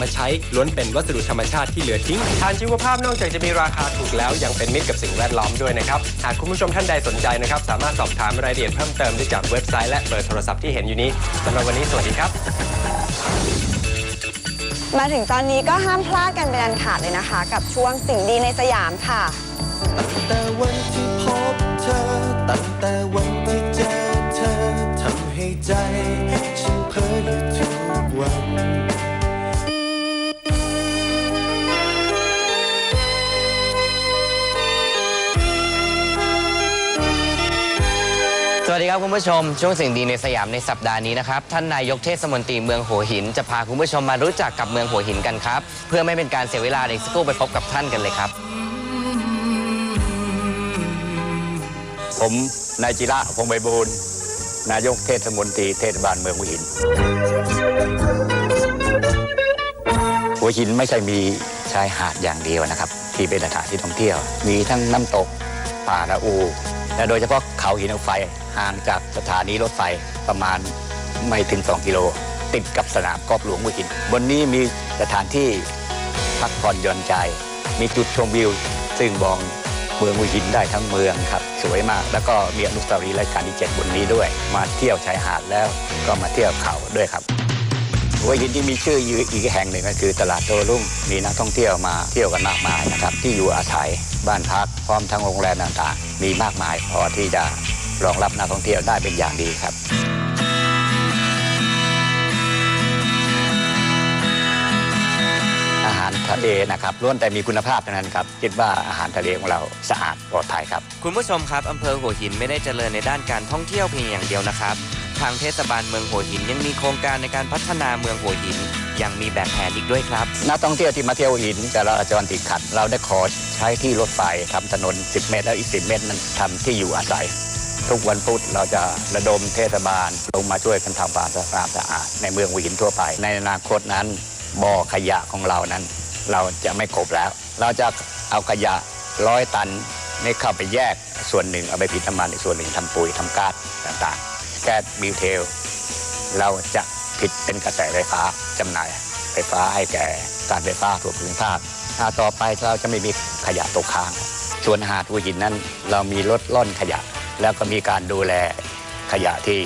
ำมาใช้ล้วนเป็นวัสดุธรรมชาติที่เหลือทิ้งทานชีวภาพนอกจากจะมีราคาถูกแล้วยังเป็นมิตรกับสิ่งแวดล้อมด้วยนะครับ หากคุณผู้ชมท่านใดสนใจนะครับ สามารถสอบถามรายละเอียดเพิ่มเติมได้จากเว็บไซต์และเบอร์โทรศัพท์ที่เห็นอยู่นี้สำหรับวันนี้สวัสดีครับมาถึงตอนนี้ก็ห้ามพลาดกันเป็นอันขาดเลยนะคะ กับช่วงสิ่งดีในสยามค่ะแต่วันที่พบเธอ ตั้งแต่วันที่เจอเธอทำให้ใจ ฉันเพ้ออยู่ทุกวัน สวัสดีครับคุณผู้ชม ช่วงสิ่งดีในสยามในสัปดาห์นี้นะครับ ท่านนายกเทศมนตรีเมืองหัวหิน จะพาคุณผู้ชมมารู้จักกับเมืองหัวหินกันครับ เพื่อไม่เป็นการเสียเวลาในสักครู่ไปพบกับท่านกันเลยครับ ผมนายจิระพงษ์ใบบูรณ์นายกเทศมนตรีเทศบาลเมืองหัวหิน หัวหินไม่ใช่มีชายหาดอย่างเดียวนะครับ ที่เป็นสถานที่ท่องเที่ยว มีทั้งน้ำตกป่าละอูและโดยเฉพาะเขาหินเหวไฟ ห่างจากสถานีรถไฟประมาณไม่ถึง 2 กิโล ติดกับสนามกอล์ฟหลวงหัวหินบนนี้มีสถานที่พักผ่อนหย่อนใจ มีจุดชมวิว ซึ่งมองเมืองหัวหินได้ทั้งเมืองครับ สวยมาก แล้วก็มีอนุสาวรีย์รัชกาลที่ 7 บนนี้ด้วย มาเที่ยวชายหาดแล้วก็มาเที่ยวเขาด้วยครับหัวหินที่มีชื่ออยู่อีกแห่งหนึ่งก็คือตลาดโตรุ่งมีนักท่องเที่ยวมาเที่ยวกันมากมายนะครับ ที่อยู่อาศัยบ้านพักพร้อมทั้งโรงแรมต่างๆ มีมากมายพอที่จะ รองรับนักท่องเที่ยวได้เป็นอย่างดีครับ อาหารทะเลนะครับล้วนแต่มีคุณภาพทั้งนั้นครับคิดว่าอาหารทะเลของเราสะอาดปลอดภัยครับ คุณผู้ชมครับอำเภอหัวหินไม่ได้เจริญในด้านการท่องเที่ยวเพียงอย่างเดียวนะครับ ทางเทศบาลเมืองหัวหินยังมีโครงการในการพัฒนาเมืองหัวหินยังมีแบบแผนอีกด้วยครับ นักท่องเที่ยวที่มาเที่ยวหัวหินแต่เราอาจารย์ติดขัด เราได้ขอใช้ที่รถไฟทำถนน 10 เมตร แล้วอีก 10 เมตรนั้นทำที่อยู่อาศัย ทุกวันพุธเราจะระดมเทศบาล ลงมาช่วยกันทำความสะอาดสะอาดในเมืองหัวหินทั่วไป ในอนาคตนั้นบ่อขยะของเรานั้น เราจะไม่กบแล้ว เราจะเอาขยะร้อยตันนี่เข้าไปแยกส่วนหนึ่งเอาไปผลิตน้ำมันอีกส่วนหนึ่งทำปุ๋ยทำก๊าซต่างๆ แก๊สบิวเทล เราจะผลิตเป็นกระแสไฟฟ้าจำหน่ายไฟฟ้าให้แก่การไฟฟ้าส่วนภูมิภาคถ้าต่อไปเราจะไม่มีขยะตกค้าง ส่วนหาดหัวหินนั้น เรามีรถล่อนขยะ แล้วก็มีการดูแลขยะที่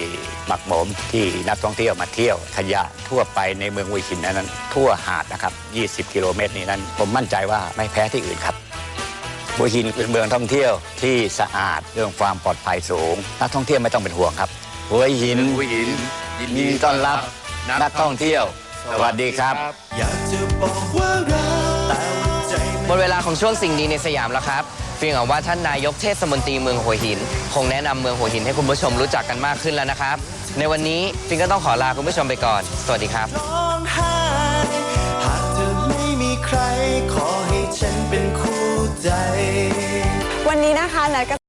หมักหมมที่นักท่องเที่ยวมาเที่ยว ขยะทั่วไปในเมืองหัวหินนั้น ทั่วหาดนะครับ 20 กิโลเมตรนี้นั้น ผมมั่นใจว่าไม่แพ้ที่อื่นครับหัวหินเป็นเมืองท่องเที่ยวที่สะอาดเรื่องความปลอดภัยสูง นักท่องเที่ยวไม่ต้องเป็นห่วงครับหัวหินหัวหินยินดีต้อนรับนักท่องเที่ยว สวัสดีครับอยากจะบอกว่ารักแต่ว่าใจหมดเวลาของช่วงสิ่งดีในสยามแล้วครับ เพียงแต่ว่าท่านนายกเทศมนตรีเมืองหัวหิน คงแนะนำเมืองหัวหินให้คุณผู้ชมรู้จักกันมากขึ้นแล้วนะครับ ในวันนี้ฟิงก็ต้องขอลาคุณผู้ชมไปก่อน สวัสดีครับ ร้องไห้หากเธอไม่มีใคร ขอให้ฉันเป็นคู่ใจ วันนี้นะคะนัดก็